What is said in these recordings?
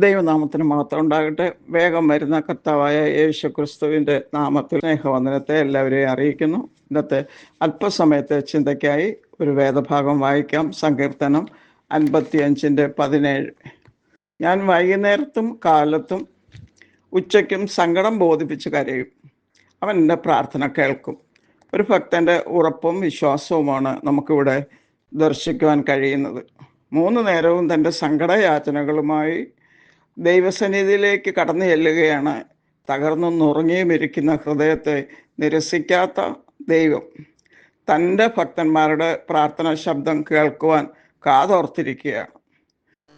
ദൈവനാമത്തിന് മാത്രം ഉണ്ടാകട്ടെ. വേഗം വരുന്ന കർത്താവായ യേശു ക്രിസ്തുവിന്റെ നാമത്തിൽ സ്നേഹവന്ദനത്തെ എല്ലാവരെയും അറിയിക്കുന്നു. ഇന്നത്തെ അല്പസമയത്തെ ചിന്തയ്ക്കായി ഒരു വേദഭാഗം വായിക്കാം. സങ്കീർത്തനം അൻപത്തി അഞ്ചിന്റെ പതിനേഴ്. ഞാൻ വൈകുന്നേരത്തും കാലത്തും ഉച്ചയ്ക്കും സങ്കടം ബോധിപ്പിച്ച് കരയും. അവൻ എന്റെ പ്രാർത്ഥന കേൾക്കും. ഒരു ഭക്തന്റെ ഉറപ്പും വിശ്വാസവുമാണ് നമുക്കിവിടെ ദർശിക്കുവാൻ കഴിയുന്നത്. മൂന്ന് നേരവും തന്റെ സങ്കടയാചനകളുമായി ദൈവസന്നിധിയിലേക്ക് കടന്നു ചെല്ലുകയാണ്. തകർന്നു നുറങ്ങിയും ഇരിക്കുന്ന ഹൃദയത്തെ നിരസിക്കാത്ത ദൈവം. തന്റെ ഭക്തന്മാരുടെ പ്രാർത്ഥന ശബ്ദം കേൾക്കുവാൻ കാതോർത്തിരിക്കുകയാണ്.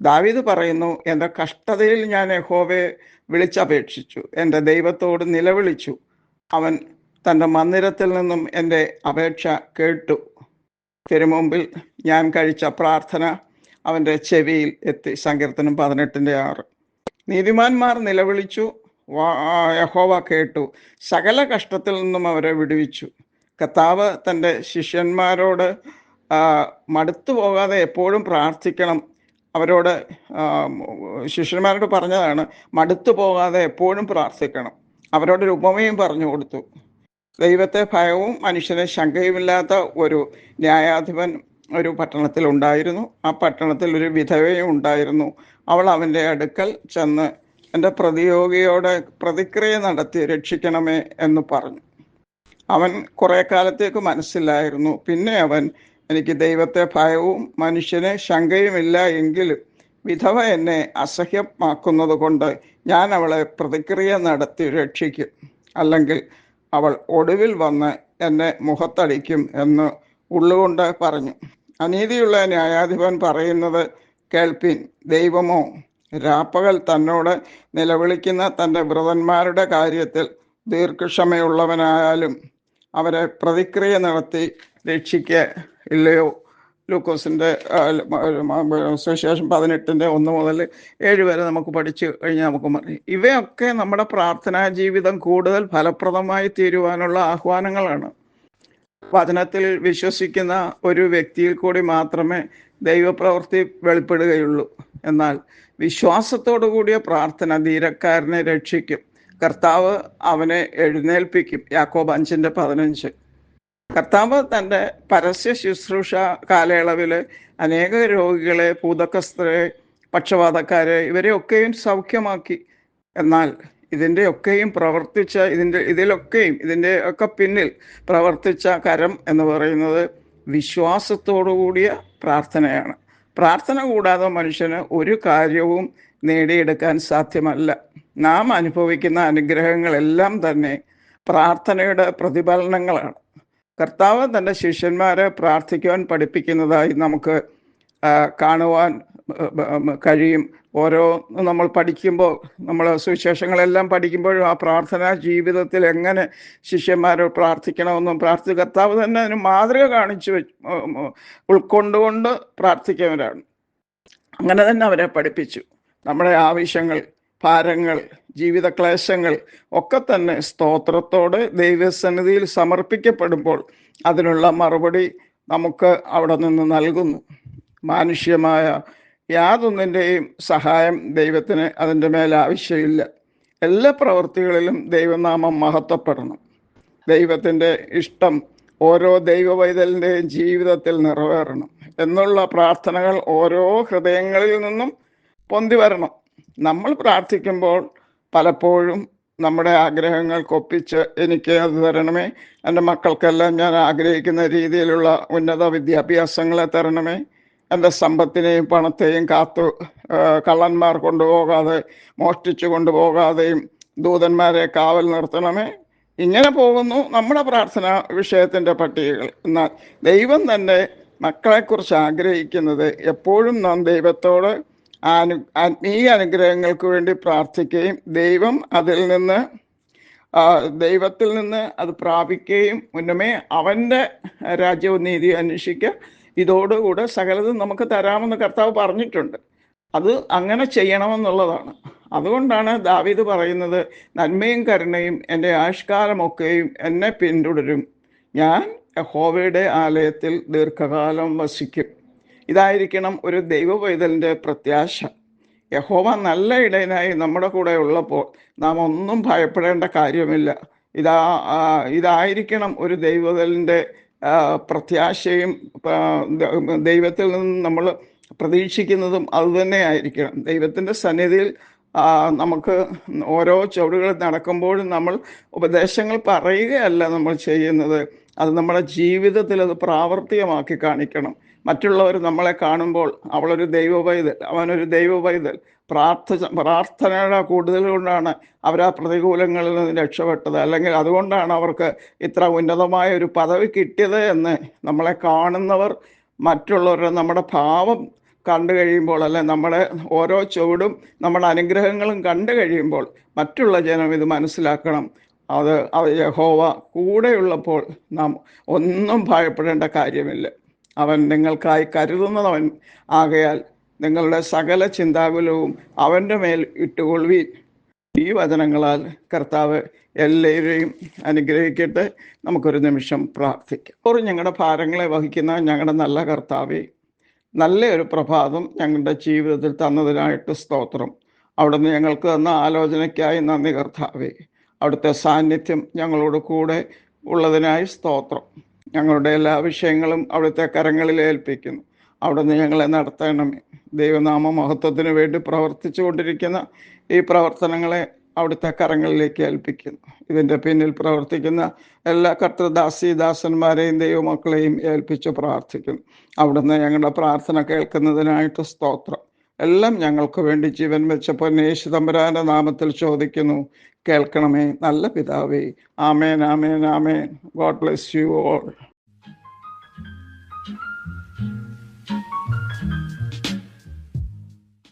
ദാവീദ് പറയുന്നു എന്റെ കഷ്ടതയിൽ ഞാൻ യഹോവയെ വിളിച്ചപേക്ഷിച്ചു. എന്റെ ദൈവത്തോട് നിലവിളിച്ചു. അവൻ തന്റെ മന്ദിരത്തിൽ നിന്നും എന്റെ അപേക്ഷ കേട്ടു. തിരുമുമ്പിൽ ഞാൻ കഴിച്ച പ്രാർത്ഥന അവന്റെ ചെവിയിൽ എത്തി. സങ്കീർത്തനം പതിനെട്ടിന്റെ ആറ്. നീതിമാന്മാർ നിലവിളിച്ചു യഹോവ കേട്ടു. സകല കഷ്ടത്തിൽ നിന്നും അവരെ വിടുവിച്ചു. കർത്താവ് തന്റെ ശിഷ്യന്മാരോട് മടുത്തു പോകാതെ എപ്പോഴും പ്രാർത്ഥിക്കണം. അവരോട് ശിഷ്യന്മാരോട് പറഞ്ഞതാണ് മടുത്തു പോകാതെ എപ്പോഴും പ്രാർത്ഥിക്കണം. അവരോടൊരു ഉപമയും പറഞ്ഞു കൊടുത്തു. ദൈവത്തെ ഭയവും മനുഷ്യനെ ശങ്കയുമില്ലാത്ത ഒരു ന്യായാധിപൻ ഒരു പട്ടണത്തിൽ ഉണ്ടായിരുന്നു. ആ പട്ടണത്തിൽ ഒരു വിധവയും ഉണ്ടായിരുന്നു. അവൾ അവന്റെ അടുക്കൽ ചെന്ന് എന്റെ പ്രതിയോഗിയോട് പ്രതിക്രിയ നടത്തി രക്ഷിക്കണമേ എന്ന് പറഞ്ഞു. അവൻ കുറെ കാലത്തേക്ക് മനസ്സിലായിരുന്നു. പിന്നെ അവൻ എനിക്ക് ദൈവത്തെ ഭയവും മനുഷ്യനെ ശങ്കയുമില്ല എങ്കിലും വിധവ എന്നെ അസഹ്യമാക്കുന്നത് കൊണ്ട് ഞാൻ അവളെ പ്രതിക്രിയ നടത്തി രക്ഷിക്കും. അല്ലെങ്കിൽ അവൾ ഒടുവിൽ വന്ന് എന്നെ മുഖത്തടിക്കും എന്ന് ഉള്ളുകൊണ്ട് പറഞ്ഞു. അനീതിയുള്ള ന്യായാധിപൻ പറയുന്നത് കേൾപ്പിൻ ദൈവമോ? രാപ്പകൽ തന്നോട് നിലവിളിക്കുന്ന തന്റെ വ്രതന്മാരുടെ കാര്യത്തിൽ ദീർഘക്ഷമയുള്ളവനായാലും അവരെ പ്രതിക്രിയ നടത്തി രക്ഷിക്ക ഇല്ലയോ? ലൂക്കോസിന്റെ അസോസിയേഷൻ പതിനെട്ടിന്റെ ഒന്ന് മുതൽ ഏഴ് വരെ നമുക്ക് പഠിച്ചു കഴിഞ്ഞാൽ നമുക്ക് ഇവയൊക്കെ നമ്മുടെ പ്രാർത്ഥനാ ജീവിതം കൂടുതൽ ഫലപ്രദമായി തീരുവാനുള്ള ആഹ്വാനങ്ങളാണ്. വചനത്തിൽ വിശ്വസിക്കുന്ന ഒരു വ്യക്തിയിൽ കൂടി മാത്രമേ ദൈവപ്രവൃത്തി വെളിപ്പെടുകയുള്ളൂ. എന്നാൽ വിശ്വാസത്തോടു കൂടിയ പ്രാർത്ഥന ധീരക്കാരനെ രക്ഷിക്കും. കർത്താവ് അവനെ എഴുന്നേൽപ്പിക്കും. യാക്കോബ് അഞ്ചിന്റെ പതിനഞ്ച്. കർത്താവ് തന്റെ പരസ്യ ശുശ്രൂഷ കാലയളവിൽ അനേക രോഗികളെ ഭൂതക്കസ്ത്രെ പക്ഷപാതക്കാരെ ഇവരെയൊക്കെയും സൗഖ്യമാക്കി. എന്നാൽ ഇതിന്റെ ഒക്കെയും പ്രവർത്തിച്ച ഇതിന്റെ ഇതിലൊക്കെയും ഇതിന്റെ ഒക്കെ പിന്നിൽ പ്രവർത്തിച്ച കരം എന്ന് പറയുന്നത് വിശ്വാസത്തോടു കൂടിയ പ്രാർത്ഥനയാണ്. പ്രാർത്ഥന കൂടാതെ മനുഷ്യന് ഒരു കാര്യവും നേടിയെടുക്കാൻ സാധ്യമല്ല. നാം അനുഭവിക്കുന്ന അനുഗ്രഹങ്ങളെല്ലാം തന്നെ പ്രാർത്ഥനയുടെ പ്രതിഫലനങ്ങളാണ്. കർത്താവ് തന്റെ ശിഷ്യന്മാരെ പ്രാർത്ഥിക്കുവാൻ പഠിപ്പിക്കുന്നതായി നമുക്ക് കാണുവാൻ കഴിയും. ഓരോ നമ്മൾ പഠിക്കുമ്പോൾ നമ്മൾ സുവിശേഷങ്ങളെല്ലാം പഠിക്കുമ്പോഴും ആ പ്രാർത്ഥനാ ജീവിതത്തിൽ എങ്ങനെ ശിഷ്യന്മാരോട് പ്രാർത്ഥിക്കണമെന്നും പ്രാർത്ഥി കർത്താവ് തന്നെ അതിന് മാതൃക കാണിച്ചു ഉൾക്കൊണ്ടുകൊണ്ട് പ്രാർത്ഥിക്കുന്നവരാണ്. അങ്ങനെ തന്നെ അവരെ പഠിപ്പിച്ചു. നമ്മുടെ ആവശ്യങ്ങൾ ഭാരങ്ങൾ ജീവിത ക്ലേശങ്ങൾ ഒക്കെ തന്നെ സ്തോത്രത്തോട് ദൈവസന്നിധിയിൽ സമർപ്പിക്കപ്പെടുമ്പോൾ അതിനുള്ള മറുപടി നമുക്ക് അവിടെ നിന്ന് നൽകുന്നു. മാനുഷ്യമായ യാതൊന്നിന്റെയും സഹായം ദൈവത്തിന് അതിന്റെ മേൽ ആവശ്യമില്ല. എല്ലാ പ്രവൃത്തികളിലും ദൈവനാമം മഹത്വപ്പെടണം. ദൈവത്തിന്റെ ഇഷ്ടം ഓരോ ദൈവവൈതലിന്റെയും ജീവിതത്തിൽ നിറവേറണം എന്നുള്ള പ്രാർത്ഥനകൾ ഓരോ ഹൃദയങ്ങളിൽ നിന്നും പൊന്തി വരണം. നമ്മൾ പ്രാർത്ഥിക്കുമ്പോൾ പലപ്പോഴും നമ്മുടെ ആഗ്രഹങ്ങൾ കൊപ്പിച്ച് എനിക്ക് അത് തരണമേ എന്റെ മക്കൾക്കെല്ലാം ഞാൻ ആഗ്രഹിക്കുന്ന രീതിയിലുള്ള ഉന്നത വിദ്യാഭ്യാസങ്ങളെ തരണമേ എന്റെ സമ്പത്തിനെയും പണത്തെയും കാത്തു കള്ളന്മാർ കൊണ്ടുപോകാതെ മോഷ്ടിച്ചു കൊണ്ടുപോകാതെയും ദൂതന്മാരെ കാവൽ നിർത്തണമേ. ഇങ്ങനെ പോകുന്നു നമ്മുടെ പ്രാർത്ഥന വിഷയത്തിന്റെ പട്ടികകൾ. എന്നാൽ ദൈവം തന്നെ മക്കളെക്കുറിച്ച് ആഗ്രഹിക്കുന്നത് എപ്പോഴും നാം ദൈവത്തോട് അനു ആത്മീയ അനുഗ്രഹങ്ങൾക്ക് വേണ്ടി പ്രാർത്ഥിക്കുകയും ദൈവം അതിൽ നിന്ന് ദൈവത്തിൽ നിന്ന് അത് പ്രാപിക്കുകയും മുന്നമേ അവന്റെ രാജ്യവും നീതി അന്വേഷിക്കുക ഇതോടുകൂടെ സകലതും നമുക്ക് തരാമെന്ന് കർത്താവ് പറഞ്ഞിട്ടുണ്ട്. അത് അങ്ങനെ ചെയ്യണമെന്നുള്ളതാണ്. അതുകൊണ്ടാണ് ദാവീദ് പറയുന്നത് നന്മയും കരുണയും എന്റെ ആഷ്കാലമൊക്കെയും എന്നെ പിന്തുടരും. ഞാൻ ഹോവയുടെ ആലയത്തിൽ ദീർഘകാലം വസിക്കും. ഇതായിരിക്കണം ഒരു ദൈവ പ്രത്യാശ. യഹോവ നല്ല ഇടയനായി നമ്മുടെ കൂടെ ഉള്ളപ്പോൾ നാം ഒന്നും ഭയപ്പെടേണ്ട കാര്യമില്ല. ഇതാ ഇതായിരിക്കണം ഒരു ദൈവതലിന്റെ പ്രത്യാശയും ദൈവത്തിൽ നിന്ന് നമ്മൾ പ്രതീക്ഷിക്കുന്നതും അതുതന്നെ ആയിരിക്കണം. ദൈവത്തിന്റെ സന്നിധിയിൽ നമുക്ക് ഓരോ ചുവടുകൾ നടക്കുമ്പോഴും നമ്മൾ ഉപദേശങ്ങൾ പറയുകയല്ല നമ്മൾ ചെയ്യുന്നത്. അത് നമ്മുടെ ജീവിതത്തിൽ അത് പ്രാവർത്തികമാക്കി കാണിക്കണം. മറ്റുള്ളവർ നമ്മളെ കാണുമ്പോൾ അവളൊരു ദൈവ പൈതൽ അവനൊരു ദൈവ പൈതൽ പ്രാർത്ഥ പ്രാർത്ഥനയുടെ കൂടുതൽ കൊണ്ടാണ് അവർ ആ പ്രതികൂലങ്ങളിൽ നിന്ന് രക്ഷപ്പെട്ടത്. അല്ലെങ്കിൽ അതുകൊണ്ടാണ് അവർക്ക് ഇത്ര ഉന്നതമായ ഒരു പദവി കിട്ടിയത് എന്ന് നമ്മളെ കാണുന്നവർ മറ്റുള്ളവരുടെ നമ്മുടെ ഭാവം കണ്ടു കഴിയുമ്പോൾ അല്ലെ നമ്മുടെ ഓരോ ചുവടും നമ്മുടെ അനുഗ്രഹങ്ങളും കണ്ടു കഴിയുമ്പോൾ മറ്റുള്ള ജനം ഇത് മനസ്സിലാക്കണം. അത് അത് യഹോവ കൂടെയുള്ളപ്പോൾ നാം ഒന്നും ഭയപ്പെടേണ്ട കാര്യമില്ല. അവൻ നിങ്ങൾക്കായി കരുതുന്നവൻ. ആകയാൽ നിങ്ങളുടെ സകല ചിന്താകുലവും അവന്റെ മേൽ ഇട്ടുകൊള്ളുവീൻ. ഈ വചനങ്ങളാൽ കർത്താവ് എല്ലാവരെയും അനുഗ്രഹിക്കട്ടെ. നമുക്കൊരു നിമിഷം പ്രാർത്ഥിക്കാം. ഒരു ഞങ്ങളുടെ ഭാരങ്ങളെ വഹിക്കുന്ന ഞങ്ങളുടെ നല്ല കർത്താവെ നല്ലൊരു പ്രഭാതം ഞങ്ങളുടെ ജീവിതത്തിൽ തന്നതിനായിട്ട് സ്തോത്രം. അവിടുന്ന് ഞങ്ങൾക്ക് തന്ന ആലോചനയ്ക്കായി നന്ദി കർത്താവെ. അവിടുത്തെ സാന്നിധ്യം ഞങ്ങളോട് കൂടെ ഉള്ളതിനായി സ്തോത്രം. ഞങ്ങളുടെ എല്ലാ വിഷയങ്ങളും അവിടുത്തെ കരങ്ങളിൽ ഏൽപ്പിക്കുന്നു. അവിടുന്ന് ഞങ്ങളെ നടത്തണമേ ദൈവനാമ മഹത്വത്തിന് വേണ്ടി പ്രവർത്തിച്ചു കൊണ്ടിരിക്കുന്ന ഈ പ്രവർത്തനങ്ങളെ അവിടുത്തെ കരങ്ങളിലേക്ക് ഏൽപ്പിക്കുന്നു. ഇതിന്റെ പിന്നിൽ പ്രവർത്തിക്കുന്ന എല്ലാ കർത്തൃദാസീദാസന്മാരെയും ദൈവമക്കളെയും ഏൽപ്പിച്ച് പ്രാർത്ഥിക്കുന്നു. അവിടുന്ന് ഞങ്ങളുടെ പ്രാർത്ഥന കേൾക്കുന്നതിനായിട്ട് സ്തോത്രം. എല്ലാം ഞങ്ങൾക്ക് വേണ്ടി ജീവൻ വെച്ച പൊന്നേശു തമ്പുരാന്റെ നാമത്തിൽ ചോദിക്കുന്നു. കേൾക്കണമേ. നല്ല പിതാവേ. ആമേൻ ആമേൻ ആമേൻ. God bless you all